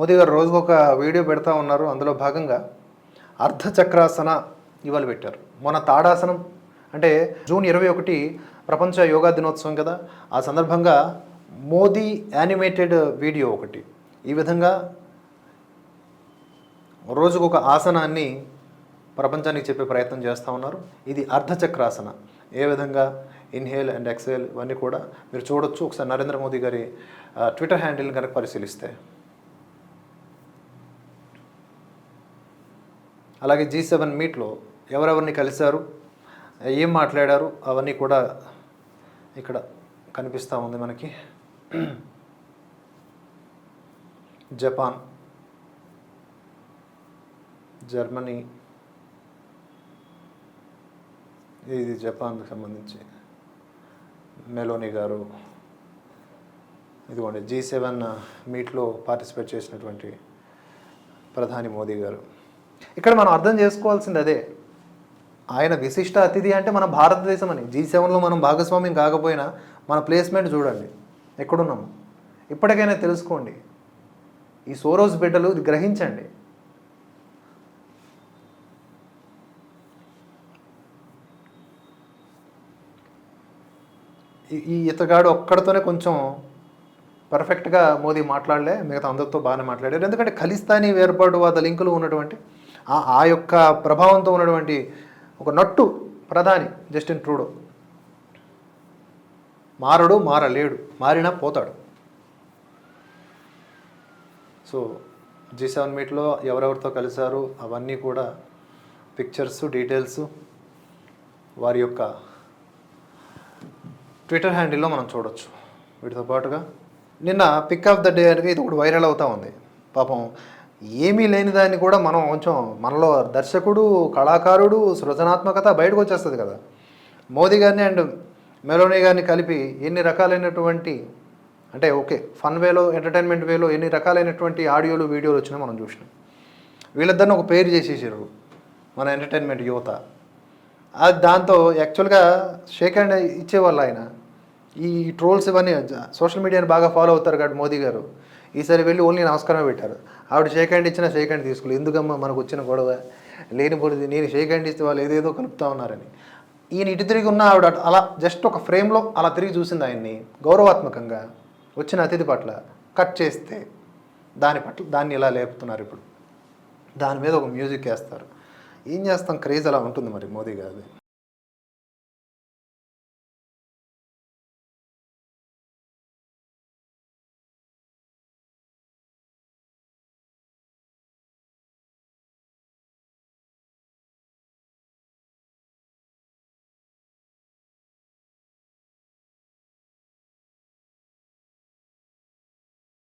మోదీ గారు రోజుకు ఒక వీడియో పెడతా ఉన్నారు. అందులో భాగంగా అర్ధచక్రాసన ఇవాళ పెట్టారు. మొన్న తాడాసనం అంటే జూన్ ఇరవై ఒకటి ప్రపంచ యోగా దినోత్సవం కదా ఆ సందర్భంగా మోదీ యానిమేటెడ్ వీడియో ఒకటి. ఈ విధంగా రోజుకు ఒక ఆసనాన్ని ప్రపంచానికి చెప్పే ప్రయత్నం చేస్తూ ఉన్నారు. ఇది అర్ధచక్రాసన. ఏ విధంగా? ఇన్హేల్ అండ్ ఎక్సేల్ ఇవన్నీ కూడా మీరు చూడొచ్చు. ఒకసారి నరేంద్ర మోదీ గారి ట్విట్టర్ హ్యాండిల్ కనుక పరిశీలిస్తే. అలాగే జీ సెవెన్ మీట్లో ఎవరెవరిని కలిశారు ఏం మాట్లాడారు అవన్నీ కూడా ఇక్కడ కనిపిస్తూ ఉంది మనకి. జపాన్ జర్మనీ ఇది జపాన్కి సంబంధించి మెలోని గారు ఇదిగోండి జీ సెవెన్ మీట్లో పార్టిసిపేట్ చేసినటువంటి ప్రధాని మోదీ గారు. ఇక్కడ మనం అర్థం చేసుకోవాల్సింది అదే. ఆయన విశిష్ట అతిథి అంటే మన భారతదేశం అని జీ సెవెన్లో మనం భాగస్వామ్యం కాకపోయినా మన ప్లేస్మెంట్ చూడండి. ఎక్కడున్నాము? ఇప్పటికైనా తెలుసుకోండి. ఈ సోరోస్ బిడ్డలు గ్రహించండి. ఈ- ఈ ఇతగాడు ఒక్కడితోనే కొంచెం పర్ఫెక్ట్గా మోదీ మాట్లాడలే మిగతా అందరితో బాగానే మాట్లాడారు. ఎందుకంటే ఖలిస్తానీ వేర్పాటువాద లింకులు ఉన్నటువంటి ఆ యొక్క ప్రభావంతో ఉన్నటువంటి ఒక నట్టు ప్రధాని జస్టిన్ ట్రూడో. మారడు మారలేడు మారినా పోతాడు. సో జీ సెవెన్ మీట్లో ఎవరెవరితో కలిశారు అవన్నీ కూడా పిక్చర్స్ డీటెయిల్స్ వారి యొక్క ట్విట్టర్ హ్యాండిల్లో మనం చూడొచ్చు. వీటితో పాటుగా నిన్న పిక్ ఆఫ్ ద డే అనేది ఇది ఒకటి వైరల్ అవుతూ ఉంది. పాపం ఏమీ లేని దాన్ని కూడా మనం కొంచెం మనలో దర్శకుడు కళాకారుడు సృజనాత్మకత బయటకు వచ్చేస్తుంది కదా. మోదీ గారిని అండ్ మెలోనీ గారిని కలిపి ఎన్ని రకాలైనటువంటి అంటే ఓకే ఫన్ వేలో ఎంటర్టైన్మెంట్ వేలో ఎన్ని రకాలైనటువంటి ఆడియోలు వీడియోలు వచ్చినా మనం చూసినాం. వీళ్ళిద్దరిని ఒక పేరు చేసేసారు మన ఎంటర్టైన్మెంట్ యువత. అది దాంతో యాక్చువల్గా షేక్ హ్యాండ్ ఇచ్చేవాళ్ళు ఆయన. ఈ ట్రోల్స్ ఇవన్నీ సోషల్ మీడియాని బాగా ఫాలో అవుతారు కాబట్టి మోదీ గారు. ఈసారి వెళ్ళి ఓన్లీ నమస్కారమే పెట్టారు. ఆవిడ షేక్ హ్యాండ్ ఇచ్చినా షేక్ హ్యాండ్ తీసుకోలేదు. ఎందుకమ్మా మనకు వచ్చిన గొడవ? లేని నేను షేక్ హ్యాండ్ ఇస్తే వాళ్ళు ఏదేదో కలుపుతా ఉన్నారని. ఈయన ఇటు తిరిగి ఉన్న ఆవిడ అలా జస్ట్ ఒక ఫ్రేమ్లో అలా తిరిగి చూసింది ఆయన్ని. గౌరవాత్మకంగా వచ్చిన అతిథి పట్ల కట్ చేస్తే దాని పట్ల దాన్ని ఇలా లేపుతున్నారు ఇప్పుడు? దాని మీద ఒక మ్యూజిక్ వేస్తారు. ఏం చేస్తాం? క్రేజ్ అలా ఉంటుంది మరి మోదీ గారిది.